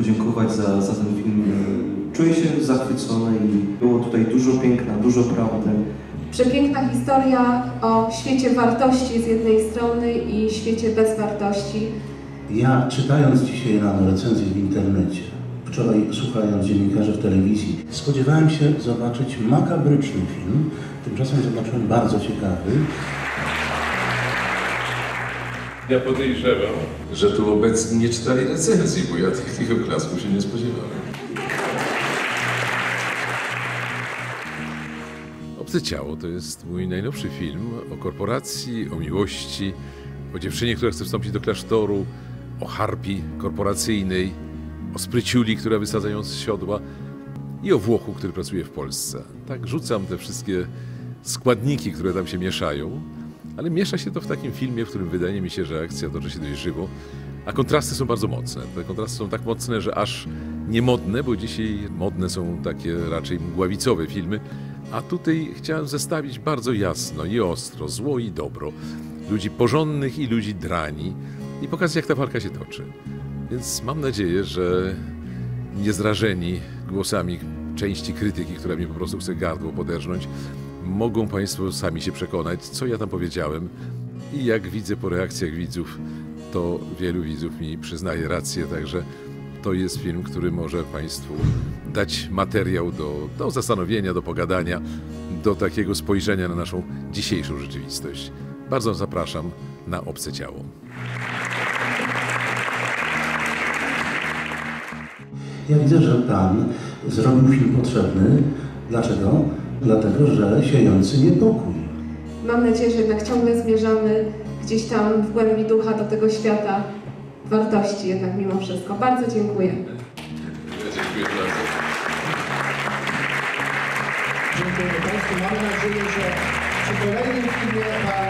podziękować za, za ten film. Czuję się zachwycony i było tutaj dużo piękna, dużo prawdy. Przepiękna historia o świecie wartości z jednej strony i świecie bez wartości. Ja czytając dzisiaj rano recenzję w internecie, wczoraj słuchając dziennikarzy w telewizji, spodziewałem się zobaczyć makabryczny film, tymczasem zobaczyłem bardzo ciekawy. Ja podejrzewam, że tu obecni nie czytali recenzji, bo ja tych oklasków się nie spodziewałem. Obce ciało to jest mój najnowszy film o korporacji, o miłości, o dziewczynie, która chce wstąpić do klasztoru, o harpi korporacyjnej, o spryciuli, która wysadza ją z siodła i o Włochu, który pracuje w Polsce. Tak rzucam te wszystkie składniki, które tam się mieszają, ale miesza się to w takim filmie, w którym wydaje mi się, że akcja toczy się dość żywo, a kontrasty są bardzo mocne. Te kontrasty są tak mocne, że aż niemodne, bo dzisiaj modne są takie raczej mgławicowe filmy, a tutaj chciałem zestawić bardzo jasno i ostro zło i dobro, ludzi porządnych i ludzi drani i pokazać, jak ta walka się toczy. Więc mam nadzieję, że niezrażeni głosami części krytyki, która mi po prostu chce gardło poderżnąć, mogą Państwo sami się przekonać, co ja tam powiedziałem i jak widzę po reakcjach widzów, to wielu widzów mi przyznaje rację, także to jest film, który może Państwu dać materiał do, do zastanowienia, do pogadania, do takiego spojrzenia na naszą dzisiejszą rzeczywistość. Bardzo zapraszam na Obce Ciało. Ja widzę, że Pan zrobił film potrzebny. Dlaczego? Dlatego, że siejący niepokój. Mam nadzieję, że jednak ciągle zmierzamy gdzieś tam w głębi ducha do tego świata wartości jednak mimo wszystko. Bardzo dziękuję. Dziękuję bardzo. Dziękuję Państwu. Mam nadzieję, że przy kolejnym filmie Pan